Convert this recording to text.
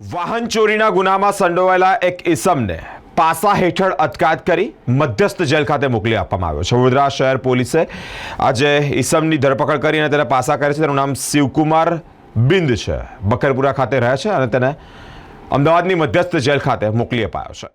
વાહન ચોરીના ગુનામાં સંડોવાયેલા એક ઇસમને પાસા હેઠળ અટકાયત કરી મધ્યસ્થ જેલ ખાતે મોકલી આપવામાં આવ્યો છે. વડોદરા શહેર પોલીસે આજે ઇસમની ધરપકડ કરી અને તેને પાસા કરે છે. તેનું નામ શિવકુમાર બિંદ છે. બકરપુરા ખાતે રહે છે અને તેને અમદાવાદની મધ્યસ્થ જેલ ખાતે મોકલી અપાયો છે.